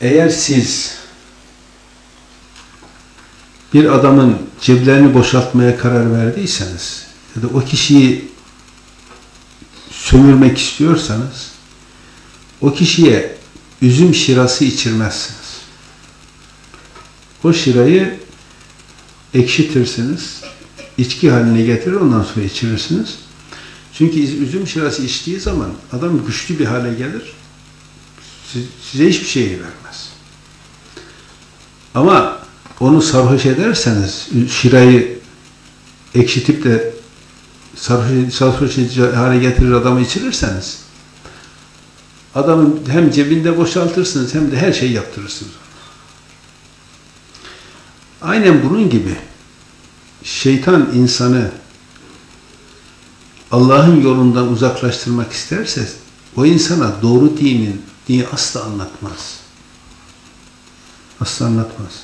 eğer siz bir adamın ceplerini boşaltmaya karar verdiyseniz ya da o kişiyi sömürmek istiyorsanız o kişiye üzüm şirası içirmezsiniz. O şirayı ekşitirsiniz, içki haline getirir ondan sonra içirirsiniz. Çünkü üzüm şirası içtiği zaman adam güçlü bir hale gelir, size hiçbir şey vermez. Ama onu sarhoş ederseniz, şirayı ekşitip de sarhoş, sarhoş hale getirir adamı içirirseniz, adamın hem cebinde boşaltırsınız hem de her şeyi yaptırırsınız. Aynen bunun gibi şeytan insanı Allah'ın yolundan uzaklaştırmak isterse o insana doğru dinin dini asla anlatmaz. Asla anlatmaz.